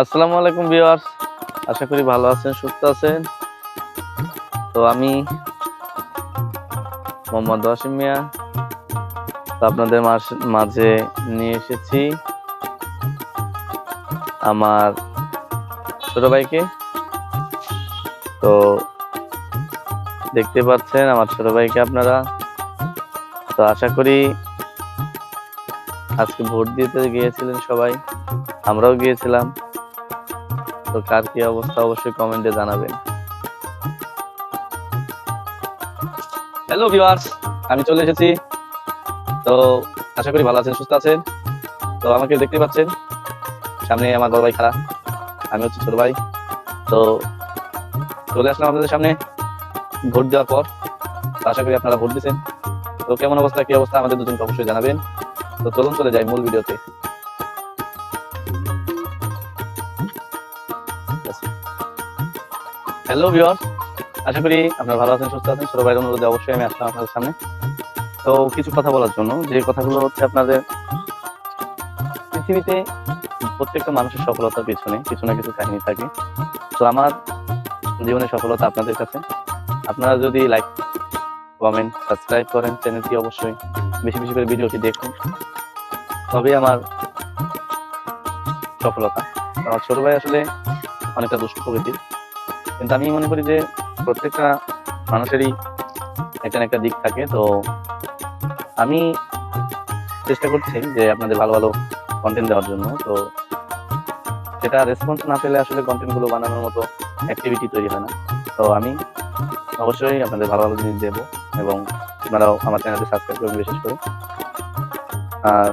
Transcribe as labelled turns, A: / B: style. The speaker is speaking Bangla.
A: আসসালামু আলাইকুম ভিউয়ার্স। আশা করি ভালো আছেন, সুস্থ আছেন। তো আমি মোহাম্মদ ওয়াসিম মিয়া। আপনাদের মাঝে নিয়ে এসেছি আমার ছোট ভাইকে। তো দেখতে পাচ্ছেন আমার ছোট ভাইকে আপনারা। তো আশা করি আজকে ভোট দিতে গিয়েছিলেন সবাই। আমরাও গিয়েছিলাম। তো কার কি অবস্থা অবশ্যই কমেন্টে জানাবেন। হ্যালো ভিউয়ার্স আমি চলে এসেছি। তো আশা করি ভালো আছেন, সুস্থ আছেন। তো আমাকে দেখতে পাচ্ছেন, সামনে আমার বড় ভাই খারাপ আমি হচ্ছে ছোট ভাই। তো চলে আসলাম আপনাদের সামনে, ভোট দেওয়ার পর। আশা করি আপনারা ভোট দিচ্ছেন তো কেমন অবস্থা, কি অবস্থা, আমাদের দুজনকে অবশ্যই জানাবেন। তো চলুন চলে যাই মূল ভিডিওতে। হ্যালো ভিউয়ার আশা করি আপনারা ভালো আছেন, সুস্থ আছেন। ছোট অনুরোধে অবশ্যই আমি আসলাম আপনাদের সামনে। তো কিছু কথা বলার জন্য, যে কথাগুলো হচ্ছে আপনাদের পৃথিবীতে প্রত্যেকটা মানুষের সফলতার পিছনে কিছু না কিছু কাহিনী থাকে। তো আমার জীবনের সফলতা আপনাদের কাছে। আপনারা যদি লাইক কমেন্ট সাবস্ক্রাইব করেন, চ্যানেলটি অবশ্যই বেশি বেশি করে ভিডিওটি দেখুন। তবে আমার সফলতা। আমার ছোট ভাই আসলে অনেকটা দুষ্ট প্রকৃতির। কিন্তু আমি মনে করি যে প্রত্যেকটা মানুষেরই একটা একটা দিক থাকে। তো আমি চেষ্টা করছি যে আপনাদের ভালো ভালো কন্টেন্ট দেওয়ার জন্য। তো সেটা রেসপন্স না পেলে আসলে কন্টেন্টগুলো বানানোর মতো অ্যাক্টিভিটি তৈরি হয় না। তো আমি অবশ্যই আপনাদের ভালো ভালো জিনিস দেবো এবং আপনারাও আমার চ্যানেলটি সাবস্ক্রাইব করবেন বিশেষ করে। আর